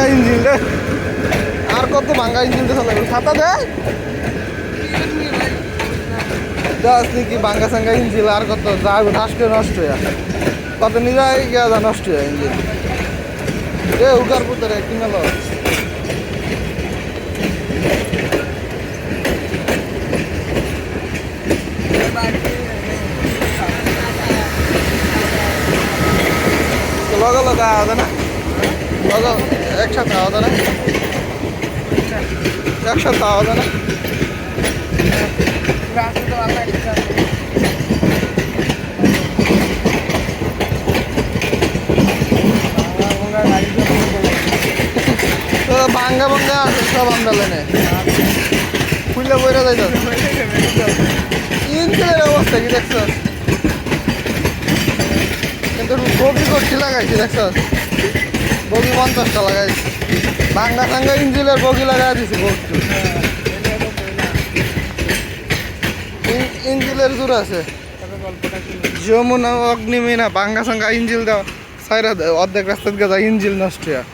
Sanga engine. রে আর কত ভাঙ্গা ইঞ্জিন চালাবে ছাতা দেয় যাস নাকি ভাঙ্গা সাঙ্গা ইঞ্জিন, আর কত ঠাস করে নষ্ট হয়ে কত নিজে গিয়া যা নষ্ট হয়ে ইঞ্জিন। এ, উগার পুতরে কিনাল লগা লগা আওয়া না একসাথে আওয়া না। একসাথে আওয়া তো ভাঙ্গা ভাঙ্গা আছে, সব আন্দালেনে খুললে বইরা যাইত ইঞ্জিনের অবস্থা কি দেখছ? কিন্তু বগি করছি, লাগাইছি, দেখছ? বগি পঞ্চাশটা লাগাইছি ভাঙ্গা ভাঙ্গা ইঞ্জিনের বগি লাগাই দিছি বস্তু ইঞ্জিলের জোর আছে। যমুনা অগ্নিমিনা ভাঙ্গা সাঙ্গা ইঞ্জিল দেওয়া সাইরা অর্ধেক রাস্তা গেছে ইঞ্জিল নষ্ট হয়ে